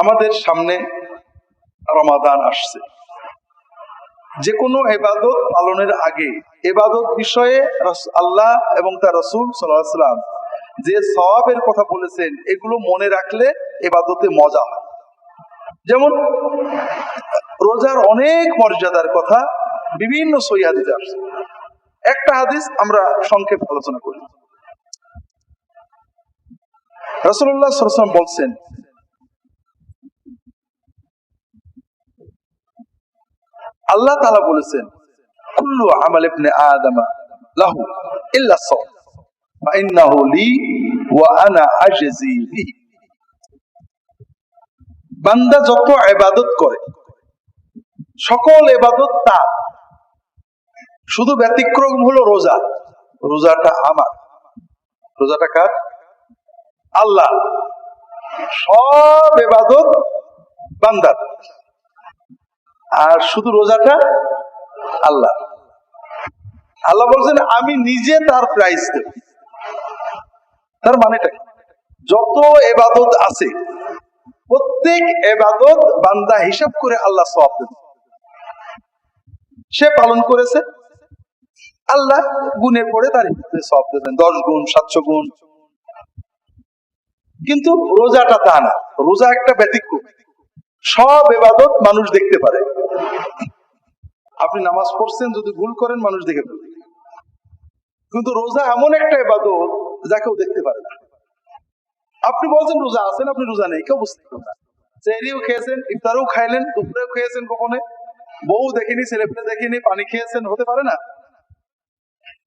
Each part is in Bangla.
আমাদের সামনে রমাদান আসছে। যে কোনো এবাদত পালনের আগে, এবাদত বিষয়ে আল্লাহ এবং তার রসুল সাল্লাম যে সওয়াবের কথা বলেছেন, এগুলো মনে রাখলে এবাদতে মজা হয়। যেমন, রোজার অনেক মর্যাদার কথা বিভিন্ন হাদিসে আসছে একটা হাদিস আমরা সংক্ষেপ আলোচনা করি। রসুল্লাহ বলছেন আল্লাহ তাআলা বলেছেন, কুল্লু আমাল ইবনে আদম লাহু ইল্লা সাওম লি ওয়া আনা আজজি বিহি। বান্দা যত ইবাদত করে, সকল ইবাদত তার। শুধু ব্যতিক্রম হলো রোজা, রোজাটা আমার। রোজাটা কার? আল্লাহ সব ইবাদত বান্দার। আর শুধু রোজাটা? আল্লাহ। আল্লাহ বলছেন, আমি নিজে তার প্রাইস দেব। তার মানেটা যত এবাদত আছে, প্রত্যেক এবাদত বান্দা হিসাব করে আল্লাহ সব দেবে। সে পালন করেছে, আল্লাহ গুণে পড়ে তার সব দেবেন, দশ গুণ, সাতশো গুণ। কিন্তু রোজাটা তা না। রোজা একটা ব্যতিক্রম। সব এবাদত মানুষ দেখতে পারে। আপনি নামাজ পড়ছেন, যদি ভুল করেন, মানুষ দেখে কিন্তু রোজা এমন একটা এবাদত যা কেউ দেখতে পারে না। আপনি বলছেন, রোজা আছেন আপনি রোজা নেই, কেউ বুঝতে পারেন না। চেরিও খেয়েছেন, ইফতারও খাইলেন, দুপুরেও খেয়েছেন কখনো বউ দেখিনি, ছেলেপেলে দেখিনি, পানি খেয়েছেন, হতে পারে না?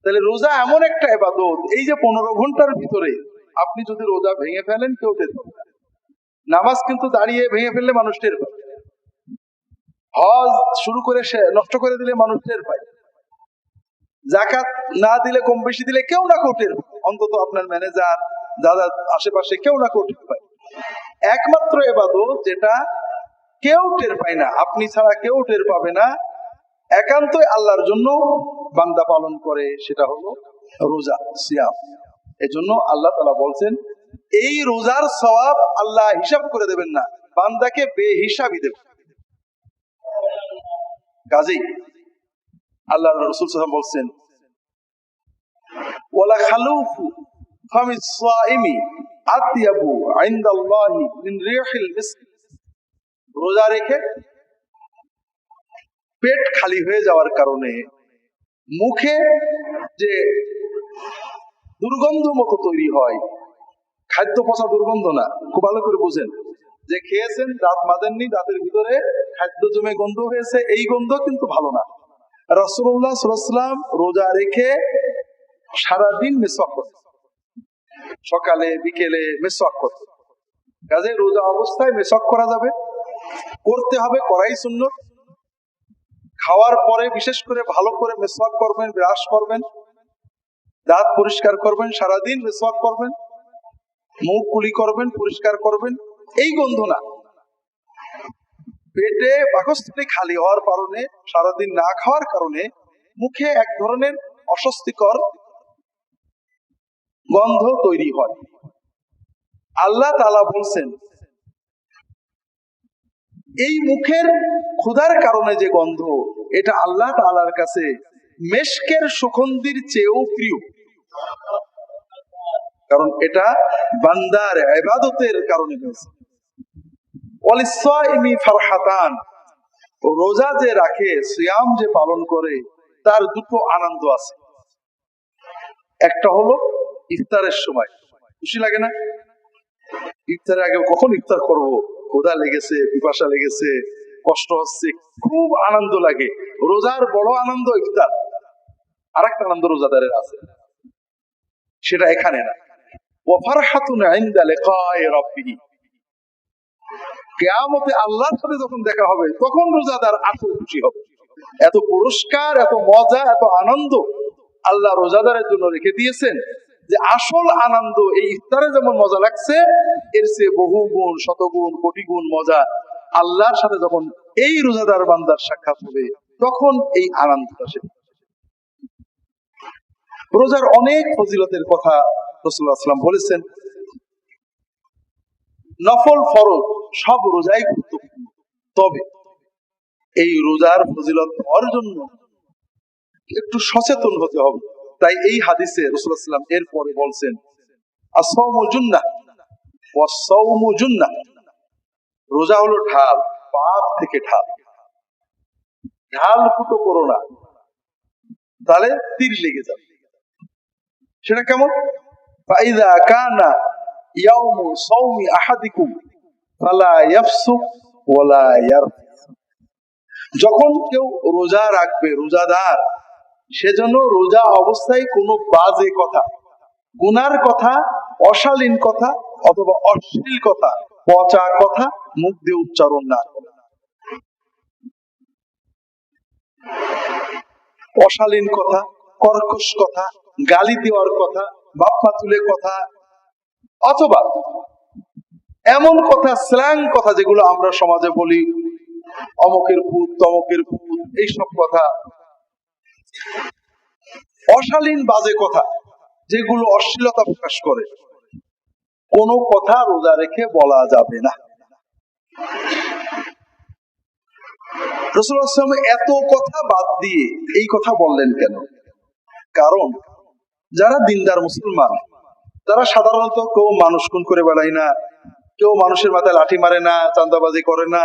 তাহলে রোজা এমন একটা এবাদত এই যে পনেরো ঘণ্টার ভিতরে আপনি যদি রোজা ভেঙে ফেলেন, কেউ টের পাবে নামাজ কিন্তু দাঁড়িয়ে ভেঙে ফেললে মানুষ টের পায় হজ শুরু করে সে নষ্ট করে দিলে মানুষ টের পায়। জাকাত না দিলে কম বেশি দিলে কেউ না কেউ টের অন্তত আপনার ম্যানেজার, দাদা আশেপাশে কেউ না কেউ টের পায়। একমাত্র এবাদত যেটা কেউ টের পায় না, আপনি ছাড়া কেউ টের পাবে না। একান্তই আল্লাহর জন্য বান্দা পালন করে, সেটা হলো রোজা, সিয়াম। এজন্য আল্লাহ তালা বলছেন, এই রোজার সওয়াব আল্লাহ হিসাব করে দেবেন না, বান্দাকে বেহিসাবি দেবেন। কাজেই আল্লাহ রসুল সাল্লাম বলছেন, ওয়ালা খালুফু ফামি সাইমি আতিয়াবু ইনদাল্লাহি মিন রিহিল মিস্ক। রোজা রেখে পেট খালি হয়ে যাওয়ার কারণে মুখে যে দুর্গন্ধ মতো তৈরি হয়, খাদ্য পচা দুর্গন্ধ না, খুব ভালো করে বুঝেন, যে খেয়েছেন, দাঁত মাদেননি দাঁতের ভিতরে খাদ্য জমে গন্ধ হয়েছে, এই গন্ধ কিন্তু ভালো না। রসুল্লাহ সাল্লাম রোজা রেখে সারাদিন মেসওয়াক করতেন। সকালে, বিকেলে মেসওয়াক করতেন। কাজে রোজা অবস্থায় মেসওয়াক করা যাবে, করতে হবে করাই শূন্য খাওয়ার পরে বিশেষ করে ভালো করে মেসওয়াক করবেন, ব্রাশ করবেন, দাঁত পরিষ্কার করবেন, সারাদিন মেসওয়াক করবেন, মুখ কুলি করবেন, পরিষ্কার করবেন, এই গন্ধ না। পেটে পাকস্থলী খালি হওয়ার কারণে, সারাদিন না খাওয়ার কারণে মুখে এক ধরনের অস্বস্তিকর গন্ধ তৈরি হয়। আল্লাহ তালা বলছেন, এই মুখের ক্ষুধার কারণে যে গন্ধ, এটা আল্লাহ তালার কাছে মেশকের সুগন্ধির চেয়েও প্রিয়। কারণ এটা বান্দার ইবাদতের কারণে হয়েছে। রোজা যে রাখে, সিয়াম যে পালন করে, তার দুটো আনন্দ আছে। একটা হলো ইফতারের সময়। খুশি লাগে না? ইফতারের আগে কখন ইফতার করব? ক্ষুধা লেগেছে, পিপাসা লেগেছে, কষ্ট হচ্ছে, খুব আনন্দ লাগে। রোজার বড় আনন্দ ইফতার। আর একটা আনন্দ রোজাদারের আছে। সেটা এখানে না। ওয়াফারহাতুন ইনদা লিকায়ে রাব্বিহি। কেয়ামতে আল্লাহর সাথে যখন দেখা হবে, তখন রোজাদার আসল খুশি হবে। এত পুরস্কার, এত মজা, এত আনন্দ আল্লাহ রোজাদারের জন্য রেখে দিয়েছেন যে আসল আনন্দ এই ইফতারে যেমন মজা লাগছে, এর চেয়ে বহু গুণ শতগুণ কোটি গুণ মজা আল্লাহর সাথে যখন এই রোজাদার বান্দার সাক্ষাৎ হবে, তখন এই আনন্দটা সে রোজার অনেক ফজিলতের কথা রসুল্লাহ আসলাম বলেছেন নফল ফরজ, সব রোজাই গুরুত্বপূর্ণ। তবে এই রোজার ফজিলত হওয়ার জন্য একটু সচেতন হতে হবে। তাই এই হাদিসে রসুলাম বলছেন জুন্না ওয়াসৌমু জুন্না রোজা হলো ঢাল, পাপ থেকে ঢাল। ঢাল ফুটো করো না, তাহলে তীর লেগে যাবে। সেটা কেমন? যখন কেউ রোজা রাখবে, রোজাদার, সেজন্য রোজা অবস্থায় কোনো বাজে কথা, গুনার কথা, অশালীন কথা অথবা অশ্লীল কথা, পচা কথা মুখ দিয়ে উচ্চারণ না। অশালীন কথা, কর্কশ কথা, গালি দেওয়ার কথা বাপ্পা তুলে কথা অথবা এমন কথা স্ল্যাং কথা যেগুলো আমরা সমাজে বলি, অমকের ভূত, তমকের ভূত, এইসব কথা। অশালীন, বাজে কথা যেগুলো অশ্লীলতা প্রকাশ করে। কোনো কথা রোজা রেখে বলা যাবে না। এত কথা বাদ দিয়ে এই কথা বললেন কেন? কারণ যারা দিনদার মুসলমান তারা সাধারণত কেউ মানুষ খুন করে বেড়ায় না, কেউ মানুষের মাথায় লাঠি মারে না চান্দাবাজি করে না।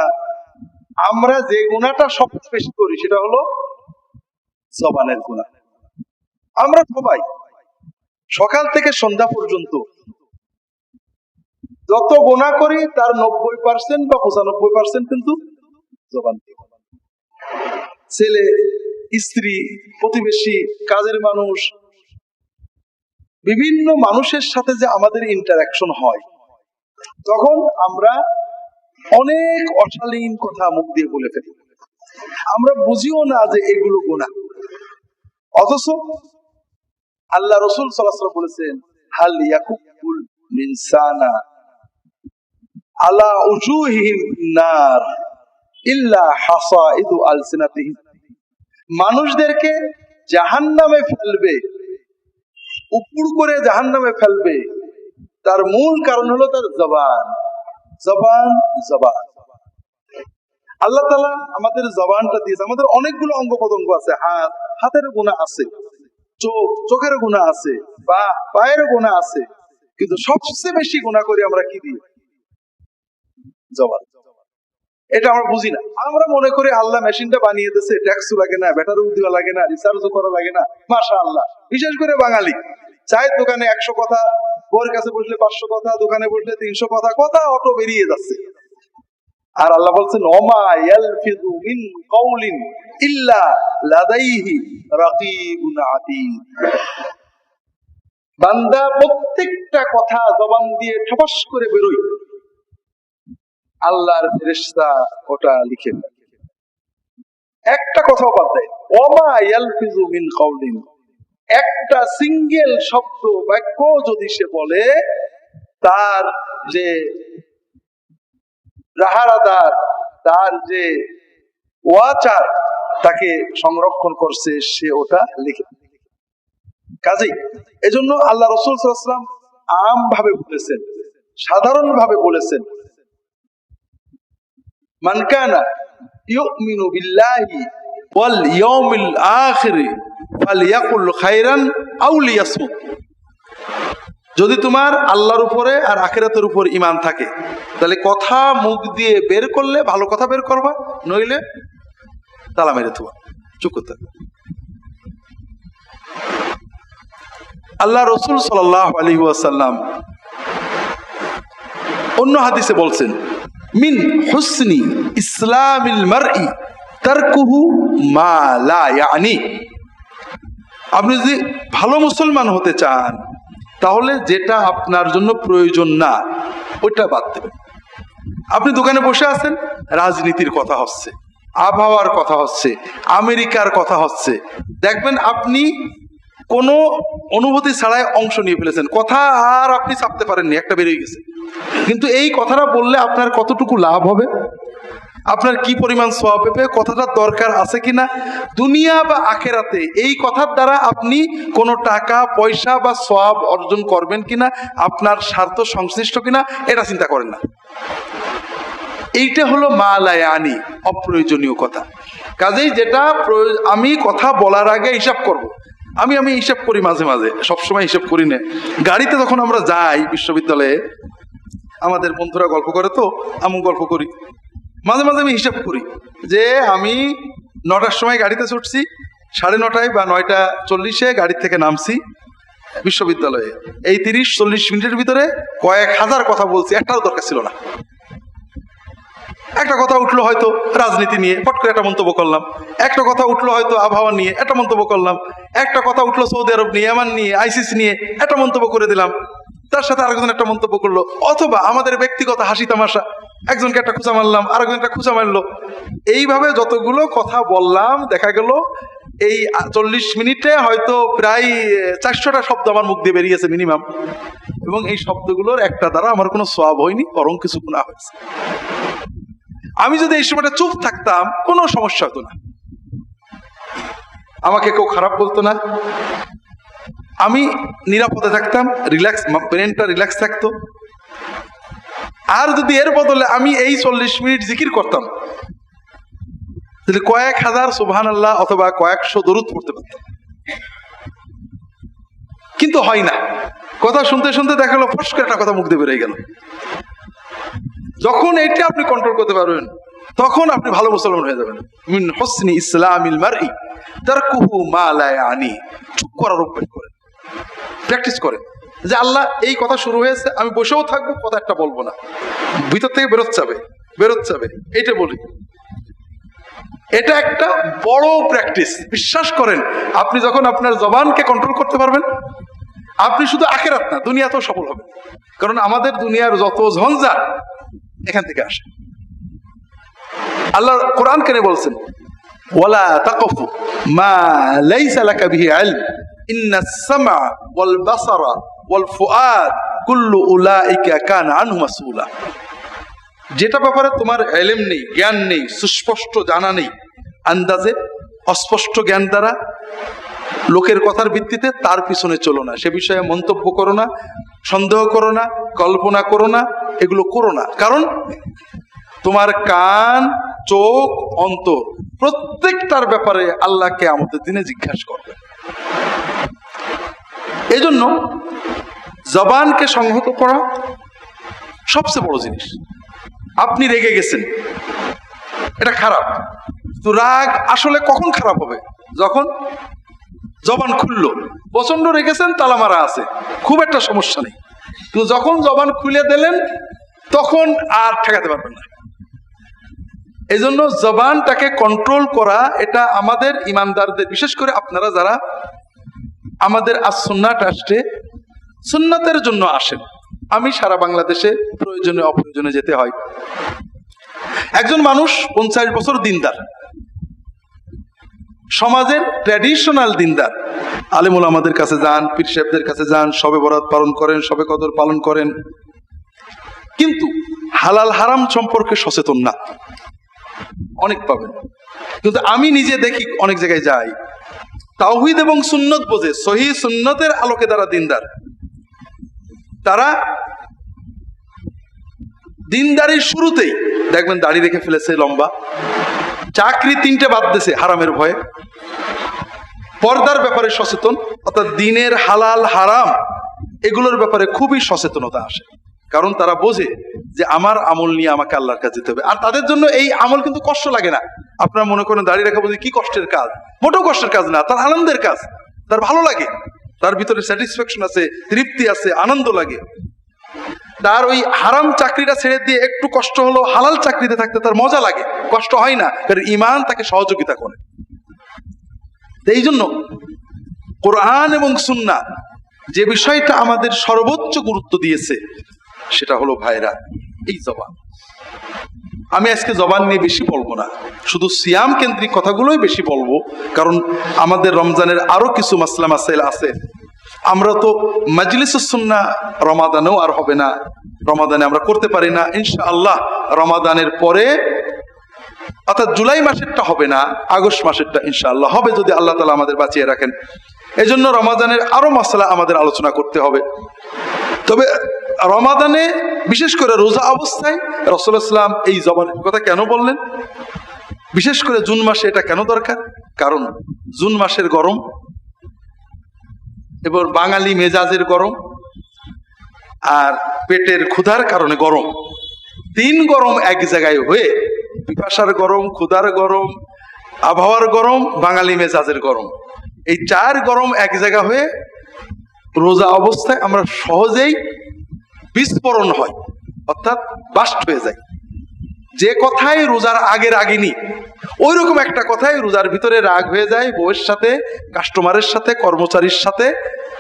আমরা যে গুণাটা সবচেয়ে বেশি করি সেটা হলো জবানের গুণা আমরা সবাই সকাল থেকে সন্ধ্যা পর্যন্ত যত গোনা করি তার নব্বই পার্সেন্ট বা পঁচানব্বই পার্সেন্ট কিন্তু জবান ছেলে, স্ত্রী, প্রতিবেশী, কাজের মানুষ বিভিন্ন মানুষের সাথে যে আমাদের ইন্টারাকশন হয়, তখন আমরা অনেক অশালীন কথা মুখ দিয়ে বলে ফেলি। আমরা বুঝিও না যে এগুলো গুণা অথচ আল্লাহ রসুল সাল্লাহ বলেছেন, হাল ইয়াকুবুল ইনসানা আলা উজুহিম নার ইল্লা হাসাইদু আলসিনাতিহিম। মানুষদেরকে জাহান্নামে ফেলবে উপর করে জাহান্নামে ফেলবে। তার মূল কারণ হলো তার জবান। জবান জবান। আল্লাহ তালা আমাদের জবানটা দিয়েছে। আমাদের অনেকগুলো অঙ্গ প্রত্যঙ্গ আছে। হাত হাতের গুণা আছে। চোখ, চোখের গুণা আছে। বা পায়ের গুণা আছে। কিন্তু সবচেয়ে বেশি গুণা করি আমরা কি দিই? জবান। এটা আমরা বুঝি না। আমরা মনে করি আল্লাহ মেশিনটা বানিয়ে দিয়েছে, ট্যাক্সও লাগে না, ব্যাটারিও দেওয়া লাগে না, রিচার্জও করা লাগে না মাশা আল্লাহ বিশেষ করে বাঙালি। চায়ের দোকানে একশো কথা, বউয়ের কাছে বসলে পাঁচশো কথা, দোকানে বসলে তিনশো কথা কথা অটো বেরিয়ে যাচ্ছে। আর আল্লাহ বলছেন, ওমা ইয়ালফিযু মিন কাউলিন ইল্লা লাদাইহি রাকিবুন আতীদ বান্দা প্রত্যেকটা কথা জবান দিয়ে ঠপাস করে বেরোয়। আল্লাহর ফেরেশতা ওটা লিখে একটা কথাও বাদ দেয় মিন কাউলিন একটা সিঙ্গেল শব্দ বাক্য যদি সে বলে, তার যে রাহারাদার, তার যে ওয়াচার, তাকে সংরক্ষণ করছে, সে ওটা লিখে কাজেই এজন্য আল্লাহ রসুল আম ভাবে বলেছেন সাধারণ ভাবে বলেছেন মানকানা বিল্লাহি ওয়াল ইয়াউমিল আখির ফালিয়াকুল খাইরান আও লিয়াসমুত যদি তোমার আল্লাহর উপরে আর আখেরাতের উপর ইমান থাকে, তাহলে কথা মুখ দিয়ে বের করলে ভালো কথা বের করবা, নইলে তালা মেরে থুবা। চুপ করতে আল্লাহ রসুল সাল্লাহ আলী ওয়াসাল্লাম অন্য হাদিসে বলছেন মিন হুসনি ইসলামিল মারই তারকুহু মা লা আপনি যদি ভালো মুসলমান হতে চান, তাহলে যেটা আপনার জন্য প্রয়োজন না, ওইটা বাদ দেবেন। আপনি দোকানে বসে আছেন, রাজনীতির কথা হচ্ছে, আবহাওয়ার কথা হচ্ছে, আমেরিকার কথা হচ্ছে। দেখবেন আপনি কোনো অনুভূতি ছাড়াই অংশ নিয়ে ফেলেছেন। কথা আর আপনি চাপতে পারেননি, একটা বেরিয়ে গেছে। কিন্তু এই কথাটা বললে আপনার কতটুকু লাভ হবে? আপনার কি পরিমাণ সোয়াব পেবে কথাটার দরকার আছে কিনা? দুনিয়া বা আখেরাতে এই কথার দ্বারা আপনি কোনো টাকা, পয়সা বা সোয়াব অর্জন করবেন কিনা? আপনার স্বার্থ সংশ্লিষ্ট কিনা? এটা চিন্তা করেন না। এইটা হলো মালায়ানি অপ্রয়োজনীয় কথা। কাজেই যেটা আমি কথা বলার আগে হিসাব করব। আমি আমি হিসাব করি মাঝে মাঝে, সবসময় হিসাব করি না। গাড়িতে যখন আমরা যাই বিশ্ববিদ্যালয়ে, আমাদের বন্ধুরা গল্প করে তো আমি গল্প করি। মাঝে মাঝে আমি হিসাব করি যে আমি নটার সময় গাড়িতে ছুটছি, সাড়ে নটায় বা নয়টা চল্লিশে গাড়ি থেকে নামছি বিশ্ববিদ্যালয়ে। এই তিরিশ, চল্লিশ মিনিটের ভিতরে কয়েক হাজার কথা বলছি, একটাও দরকার ছিল না। একটা কথা উঠল হয়তো রাজনীতি নিয়ে পট করে একটা মন্তব্য করলাম। একটা কথা উঠল হয়তো আবহাওয়া নিয়ে, একটা মন্তব্য করলাম। একটা কথা উঠল সৌদি আরব নিয়ে এমান নিয়ে, আইসিস নিয়ে, একটা মন্তব্য করে দিলাম। তার সাথে আরেকজন একটা মন্তব্য করল, অথবা আমাদের ব্যক্তিগত হাসি তামাশা। একজনকে একটা খুঁচা মারলাম, আরেকজন একটা খুঁচা মারলো। এইভাবে যতগুলো কথা বললাম, দেখা গেল এই চল্লিশ মিনিটে হয়তো প্রায় চারশোটা শব্দ আমার মুখ দিয়ে বেরিয়েছে মিনিমাম এবং এই শব্দগুলোর একটা দ্বারা আমার কোনো সোয়াব হয়নি, বরং কিছু গুণা হয়েছে। আমি যদি এই সময়টা চুপ থাকতাম, কোনো সমস্যা হতো না। আমাকে কেউ খারাপ বলতো না। আমি নিরাপদে থাকতাম রিল্যাক্স ব্রেনটা রিল্যাক্স থাকতো। আর যদি এর বদলে আমি এই চল্লিশ মিনিট জিকির করতাম, তাহলে কয়েক হাজার সুবহান আল্লাহ অথবা কয়েকশো দরুদ পড়তে পারতাম। কিন্তু হয় না। কথা শুনতে শুনতে দেখা গেলো, ফস করে একটা কথা মুখ দিয়ে বেরিয়ে গেল। যখন এটা আপনি কন্ট্রোল করতে পারবেন, তখন আপনি ভালো মুসলমান হয়ে যাবেন। মিন হোসনি ইসলামিল মারই তার কুহু মা আনি চুপ করার অভ্যাস করেন। প্র্যাকটিস করেন। যে আল্লাহ এই কথা শুরু হয়েছে, আমি বসেও থাকব, কথা একটা বলব না। ভিতর থেকে বেরোত যাবে বেরোত যাবে এইটা বলি। এটা একটা বড় প্র্যাকটিস বিশ্বাস করেন, আপনি যখন আপনার জবানকে কন্ট্রোল করতে পারবেন, আপনি শুধু আখেরাত না, দুনিয়াতেও সফল হবেন। কারণ আমাদের দুনিয়ার যত ঝঞ্ঝাট এখান থেকে আসে। আল্লাহ কোরআন কেন বলছেন, ওয়ালা তাকফু মা লাইসা লাকা বিহি ইলম ইন্না সামা ওয়াল বাসারা ওয়াল ফুআদ কুল্লু উলাইকা কানা আনহু মাসউলা। যেটা ব্যাপারে তোমার এলেম নেই, জ্ঞান নেই, সুস্পষ্ট জানা নেই, আন্দাজে, অস্পষ্ট জ্ঞান দ্বারা, লোকের কথার ভিত্তিতে তার পিছনে চলো না, সে বিষয়ে মন্তব্য করো না সন্দেহ করো না, কল্পনা করো না, এগুলো করো না। কারণ তোমার কান, চোখ, অন্তর প্রত্যেকটার ব্যাপারে আল্লাহকে আমাদের দিনে জিজ্ঞাসা করবে। এই জন্য জবানকে সংহত করা সবচেয়ে বড় জিনিস। আপনি রেগে গেছেন, এটা খারাপ। তো রাগ আসলে কখন খারাপ হবে? যখন জবান খুললো। প্রচণ্ড রেখেছেন তালা মারা আছে। খুব একটা সমস্যা নেই। তো যখন জবান খুলে দিলেন, তখন আর ঠেকাতে পারবেন না। এই জন্য জবানটাকে কন্ট্রোল করা এটা আমাদের ইমানদারদের, বিশেষ করে আপনারা যারা আমাদের আজ সুন্নাট আসছে, সুন্নাতের জন্য আসেন। আমি সারা বাংলাদেশে প্রয়োজনে অপ্রয়োজনে যেতে হয়। একজন মানুষ পঞ্চাশ বছর দিনদার। সমাজের ট্র্যাডিশনাল দিনদার। আলিমুল আমাদের কাছে যান, পীর সাহেবদের কাছে যান, সবে বরাত পালন করেন, সবে কদর পালন করেন। কিন্তু হালাল হারাম সম্পর্কে সচেতন না। অনেক পাবেন। কিন্তু আমি নিজে দেখি অনেক জায়গায় যাই। তাওহিদ এবং সুন্নত বোঝে, সহি সুন্নতের আলোকে তারা দিনদার। তারা দিনদারির শুরুতেই, দেখবেন দাড়ি রেখে ফেলেছে লম্বা। চাকরি তিনটে বাদ দিছে, হারামের ভয়ে। পর্দার ব্যাপারে সচেতন, অর্থাৎ দিনের হালাল, হারাম, এগুলোর ব্যাপারে খুবই সচেতনতা আসে। কারণ তারা বোঝে যে আমার আমল নিয়ে আমাকে আল্লাহর কাছে যেতে হবে। আর তাদের জন্য এই আমল কিন্তু কষ্ট লাগে না। আপনারা মনে করেন দাঁড়িয়ে রাখা বলছে কি কষ্টের কাজ? মোটেও কষ্টের কাজ না, তার আনন্দের কাজ। তার ভালো লাগে। তার ভিতরে স্যাটিসফ্যাকশন আছে, তৃপ্তি আছে, আনন্দ লাগে। তার ওই হারাম চাকরিটা ছেড়ে দিয়ে একটু কষ্ট হলো, হালাল চাকরিতে থাকতে তার মজা লাগে, কষ্ট হয় না, কারণ ইমান তাকে সহযোগিতা করে। এই জন্য কোরআন এবং সুন্না যে বিষয়টা আমাদের সর্বোচ্চ গুরুত্ব দিয়েছে, সেটা হলো ভাইরা, এই জবান। আমি আজকে জবান নিয়ে বেশি বলব না, শুধু সিয়াম কেন্দ্রিক কথাগুলোই বেশি বলব, কারণ আমাদের রমজানের আরও কিছু মাসলা মাসাইল আছে আমরা তো মাজলিসুন্না রমাদানেও আর হবে না। রমাদানে আমরা করতে পারি না। ইনশা আল্লাহ রমাদানের পরে, অর্থাৎ জুলাই মাসেরটা হবে না, আগস্ট মাসেরটা ইনশাআল্লাহ হবে যদি আল্লাহ তালা আমাদের বাঁচিয়ে রাখেন। এই জন্য রমাদানের আরও মশলা আমাদের আলোচনা করতে হবে। তবে রমাদানে বিশেষ করে রোজা অবস্থায় রসুলাম এই জবানের কথা কেন বললেন? বিশেষ করে জুন মাসে এটা কেন দরকার? কারণ জুন মাসের গরম এবং বাঙালি মেজাজের গরম আর পেটের ক্ষুধার কারণে গরম। তিন গরম এক জায়গায় হয়ে পিপাসার গরম, ক্ষুধার গরম, আবহাওয়ার গরম, বাঙালি মেজাজের গরম। এই চার গরম এক জায়গা হয়ে রোজা অবস্থায় আমরা সহজেই বিস্ফোরণ হয়, অর্থাৎ বাস্ট হয়ে যায়। যে কথাই রোজার আগের আগিনি ওই রকম একটা কথাই রোজার ভিতরে রাগ হয়ে যায়, বউয়ের সাথে কাস্টমারের সাথে, কর্মচারীর সাথে,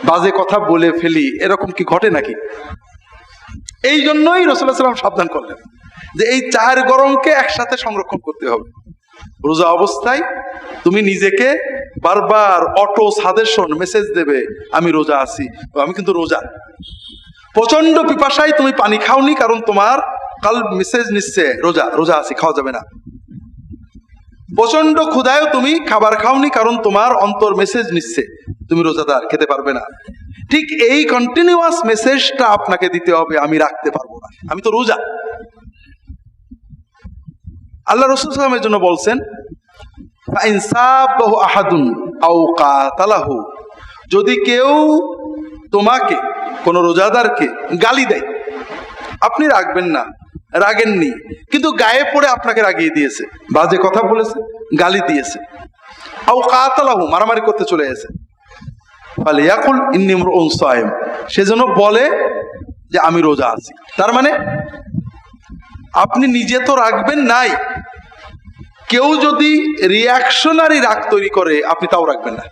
বাজে কথা বলে ফেলি, এরকম কি ঘটে নাকি? এই জন্যই রসুল্লাহ সাল্লাম সাবধান করলেন, যে এই চার গরমকে একসাথে সংরক্ষণ করতে হবে। রোজা অবস্থায় তুমি নিজেকে বারবার অটো সাজেশন মেসেজ দেবে, আমি রোজা আছি। আমি কিন্তু রোজা। প্রচণ্ড পিপাসায় তুমি পানি খাওনি, কারণ তোমার কাল মেসেজ নিচ্ছে, রোজা রোজা আছি, খাওয়া যাবে না। প্রচণ্ড ক্ষুধায় তুমি খাবার খাওনি কারণ তোমার অন্তর মেসেজ নিচ্ছে, তুমি রোজাদার, খেতে পারবে না। ঠিক এই কন্টিনিউয়াস মেসেজটা আপনাকে দিতে হবে, আমি রাখতে পারব না, আমি তো রোজা। আল্লাহ রসুল জন্য বলছেন "ফাইনসাবাহু আহাদুন যদি কেউ তোমাকে, কোনো রোজাদারকে গালি দেয়, আপনি রাখবেন না। রাগেননি। কিন্তু গায়ে পড়ে আপনাকে রাগিয়ে দিয়েছে, বাজে কথা বলেছে, গালি দিয়েছে। আও কাতালাহু, মারামারি করতে চলে গেছে। ফলে ইয়াকুল ইন্নিমর সেজন্য বলে যে, আমি রোজা আছি। তার মানে আপনি নিজে তো রাখবেন নাই। কেউ যদি রিয়াকশনারি রাগ তৈরি করে, আপনি তাও রাখবেন না।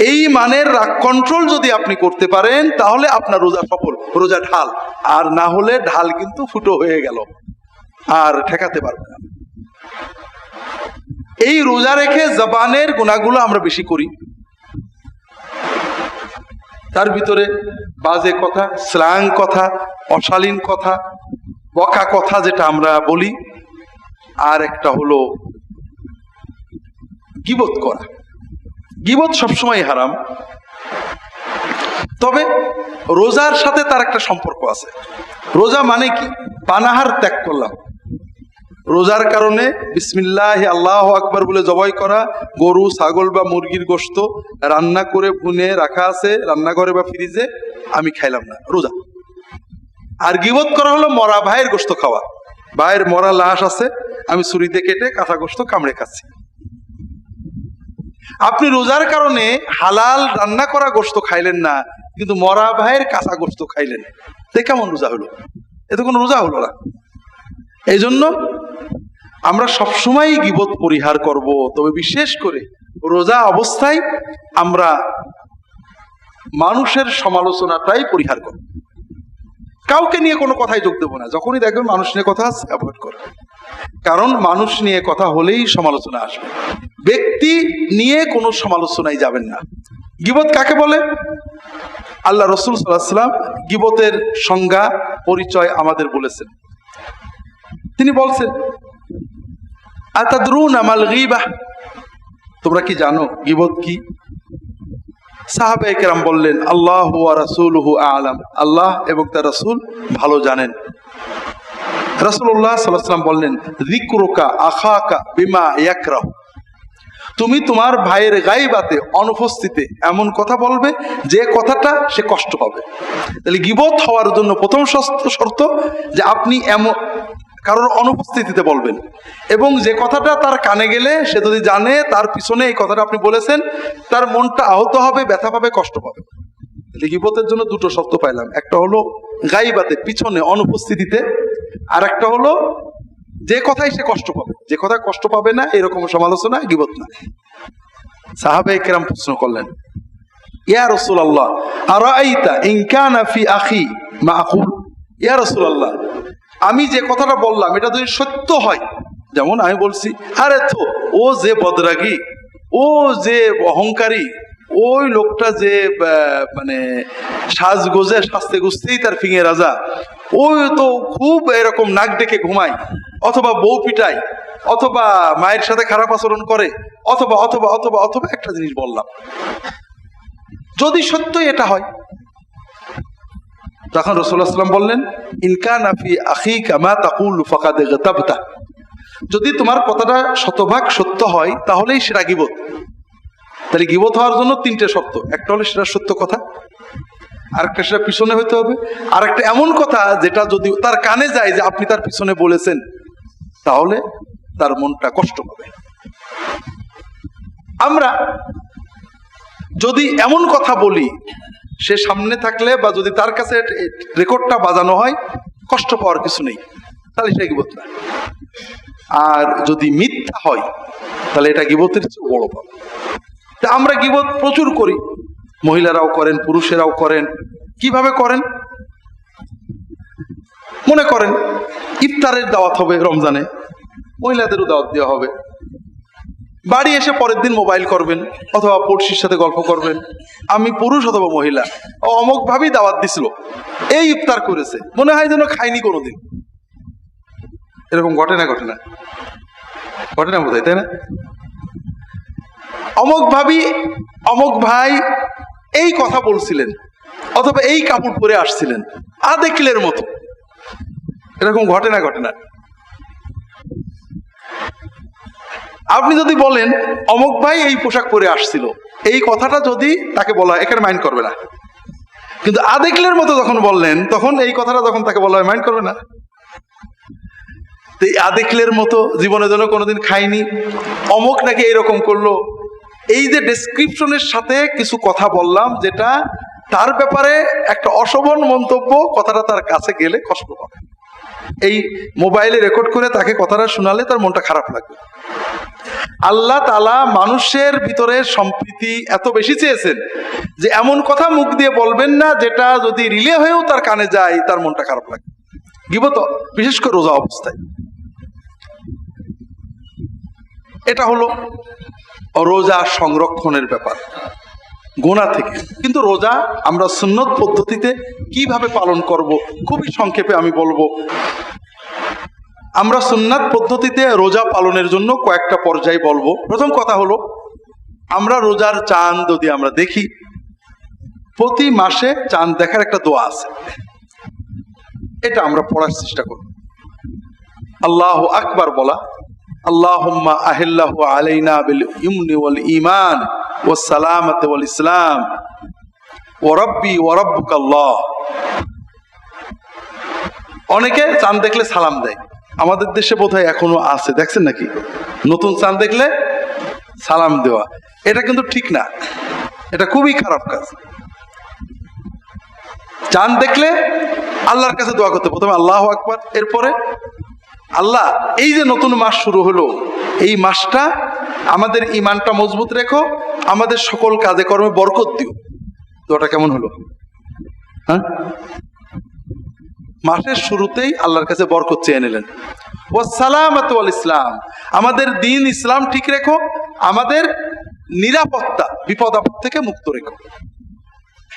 এই মানের রাগ কন্ট্রোল যদি আপনি করতে পারেন, তাহলে আপনার রোজা সফল, রোজা ঢাল। আর না হলে ঢাল কিন্তু ফুটো হয়ে গেল। আর ঠেকাতে পারবে না। এই রোজা রেখে জবানের গুণাগুলো আমরা বেশি করি। তার ভিতরে বাজে কথা স্লাং কথা, অশালীন কথা, বকা কথা যেটা আমরা বলি। আর একটা হলো গিবত করা। গিবত সবসময় হারাম। তবে রোজার সাথে তার একটা সম্পর্ক আছে। রোজা মানে কি? পানাহার ত্যাগ করলাম। রোজার কারণে বিসমিল্লাহ, আল্লাহ আকবার বলে জবাই করা গরু, ছাগল বা মুরগির গোশত রান্না করে ভুনে রাখা আছে, রান্নাঘরে বা ফ্রিজে, আমি খাইলাম না। রোজা। আর গিবত করা হলো মরা ভাইয়ের গোশত খাওয়া। ভাইয়ের মরা লাশ আছে, আমি ছুরিতে কেটে কাঁচা গোশত কামড়ে খাচ্ছি। আপনি রোজার কারণে হালাল রান্না করা গোশত খাইলেন না, কিন্তু মরা ভাইয়ের কাঁচা গোশত খাইলেন। সে কেমন রোজা হলো? এতে কোনো রোজা হলো না। এই জন্য আমরা সবসময় গিবত পরিহার করব, তবে বিশেষ করে রোজা অবস্থায় আমরা মানুষের সমালোচনাটাই পরিহার করব। কাউকে নিয়ে কোনো কথাই যোগ দেবো না। যখনই দেখবেন মানুষ নিয়ে কথা অ্যাভয়েড করে। কারণ মানুষ নিয়ে কথা হলেই সমালোচনা আসবে। ব্যক্তি নিয়ে কোনো সমালোচনায় যাবেন না। গিবত কাকে বলে? আল্লাহ রসুল সাল্লাম গিবতের সংজ্ঞা, পরিচয় আমাদের বলেছেন। তিনি বলছেন, আতাদরুন আমাল গিবাহ তোমরা কি জানো গিবত কি? সাহাবে কেরাম বললেন, আল্লাহ রাসুলহু আলাম। আল্লাহ এবং তার রাসূল ভালো জানেন। আলাইহি ওয়াসাল্লাম বললেন, যিকরুকা আখাকা বিমা ইয়াকরাহু। তুমি তোমার ভাইয়ের গাইবাতে, অনুপস্থিতে এমন কথা বলবে, যে কথাটা সে কষ্ট পাবে। তাহলে গিবত হওয়ার জন্য প্রথম শর্ত যে আপনি এমন কারোর অনুপস্থিতিতে বলবেন। এবং যে কথাটা তার কানে গেলে সে যদি জানে তার পিছনে এই কথাটা আপনি বলেছেন, তার মনটা আহত হবে, ব্যথা পাবে, কষ্ট পাবে। গিবতের জন্য দুটো শর্ত পাইলাম। একটা হলো গাইবাতে, পিছনে, অনুপস্থিতিতে। আর একটা হলো যে কথাই সে কষ্ট পাবে। যে কথা কষ্ট পাবে না, এরকম সমালোচনা, গিবত না। সাহাবে কেরাম প্রশ্ন করলেন, ইয়া রসুল আল্লাহ আর ইনকানা ফি আখি মা আকুল? ইয়া রসুল আল্লাহ আমি যে কথাটা বললাম, এটা যদি সত্য হয়, যেমন আমি বলছি, আরে তো ও যে বদরাগী, ও যে অহংকারী, ওই লোকটা যে মানে সাজ গোজে সাজতে গুজতেই তার ফিঙে রাজা, ওই তো খুব এরকম নাক ডেকে ঘুমায়, অথবা বউ পিটায়, অথবা মায়ের সাথে খারাপ আচরণ করে, অথবা অথবা অথবা অথবা একটা জিনিস বললাম। যদি সত্যই এটা হয় তখন রসুল্লাহ সাল্লাম বললেন ইনকান আফি আখি কামা তাকুল ফাকাদ যদি তোমার কথাটা শতভাগ সত্য হয়, তাহলেই সেটা গিবত। তাহলে গিবত হওয়ার জন্য তিনটে শর্ত। একটা হলে সেটা সত্য কথা, আরেকটা সেটা পিছনে হইতে হবে। আর একটা এমন কথা যেটা যদি তার কানে যায় যে আপনি তার পিছনে বলেছেন, তাহলে তার মনটা কষ্ট পাবে। আমরা যদি এমন কথা বলি সে সামনে থাকলে বা যদি তার কাছে রেকর্ডটা বাজানো হয়, কষ্ট পাওয়ার কিছু নেই। তাহলে সেটা গিবত না। আর যদি মিথ্যা হয়, তাহলে এটা গিবতের চেয়ে বড় পাপ। তা আমরা গিবত প্রচুর করি। মহিলারাও করেন, পুরুষেরাও করেন। কীভাবে করেন? মনে করেন, ইফতারের দাওয়াত হবে রমজানে, মহিলাদেরও দাওয়াত দেওয়া হবে। বাড়ি এসে পরের দিন মোবাইল করবেন অথবা পড়শির সাথে গল্প করবেন। আমি পুরুষ অথবা মহিলা। অমুক ভাবেই দাওয়াত দিছিল। এই ইফতার করেছে। মনে হয় যেন খাইনি কোনোদিন। এরকম ঘটে না ঘটে না। ঘটে না বোধ তাই না? অমুক ভাবি, অমুক ভাই এই কথা বলছিলেন অথবা এই কাপড় পরে আসছিলেন। আদেকিলের মতো। এরকম ঘটে না ঘটে না। আপনি যদি বলেন, অমুক ভাই এই পোশাক পরে আসছিল, এই কথাটা যদি তাকে বলা এখানে মাইন্ড করবে না। কিন্তু আদেকলের মতো যখন বললেন, তখন এই কথাটা যখন তাকে বলা হয় মাইন্ড করবে না। তো এই আদেকলের মতো জীবনে যেন কোনোদিন খাইনি অমুক নাকি এরকম করল, এই যে ডেসক্রিপশনের সাথে কিছু কথা বললাম, যেটা তার ব্যাপারে একটা অশোভন মন্তব্য, কথাটা তার কাছে গেলে কষ্ট পাবে এই মোবাইলে রেকর্ড করে তাকে কথাটা শোনালে তার মনটা খারাপ লাগবে। আল্লাহ তালা মানুষের ভিতরে সম্প্রীতি এত বেশি চেয়েছেন যে এমন কথা মুখ দিয়ে বলবেন না যেটা যদি রিলে হয়েও তার কানে যায়, তার মনটা খারাপ লাগে গিবত বিশেষ করে রোজা অবস্থায়। এটা হলো রোজা সংরক্ষণের ব্যাপার। গোনা থেকে। কিন্তু রোজা আমরা সুন্নত পদ্ধতিতে কীভাবে পালন করব, খুবই সংক্ষেপে আমি বলব। আমরা সুন্নাত পদ্ধতিতে রোজা পালনের জন্য কয়েকটা পর্যায় বলব। প্রথম কথা হলো, আমরা রোজার চাঁদ যদি আমরা দেখি, প্রতি মাসে চাঁদ দেখার একটা দোয়া আছে। এটা আমরা পড়ার চেষ্টা করব। আল্লাহ আকবার বলা। اللهم أهله علينا باليمن والإيمان والسلامة والإسلام وربي وربك الله অনেকে চাঁদ দেখলে সালাম দেয় আমাদের দেশে বোধহয় এখনো আছে দেখছেন নাকি নতুন চাঁদ দেখলে সালাম দেওয়া এটা কিন্তু ঠিক না এটা খুবই খারাপ কাজ চাঁদ দেখলে আল্লাহর কাছে দোয়া করতে প্রথমে আল্লাহ আকবার এরপরে আল্লাহ, এই যে নতুন মাস শুরু হলো, এই মাসটা আমাদের ইমানটা মজবুত রেখো, আমাদের সকল কাজে কর্মে বরকত দিও। দোয়াটা কেমন হলো? হ্যাঁ? মাসের শুরুতেই আল্লাহর কাছে বরকত চেয়ে নিলেন। ও সালামত ইসলাম আমাদের দিন ইসলাম ঠিক রেখো, আমাদের নিরাপত্তা বিপদ আপদ থেকে মুক্ত রেখো।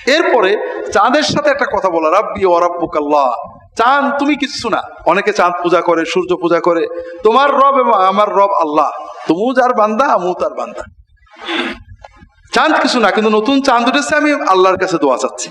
এরপরে চাঁদের সাথে একটা কথা বলা, রাব্বি ও রাব্বুকাল্লাহ। চাঁদ তুমি কিচ্ছু না। অনেকে চাঁদ পূজা করে, সূর্য পূজা করে। তোমার রব এবং আমার রব আল্লাহ। তুমিও যার বান্দা, আমিও তার বান্দা। চাঁদ কিছু না, কিন্তু নতুন চাঁদ উঠেছে, আমি আল্লাহর কাছে দোয়া চাচ্ছি।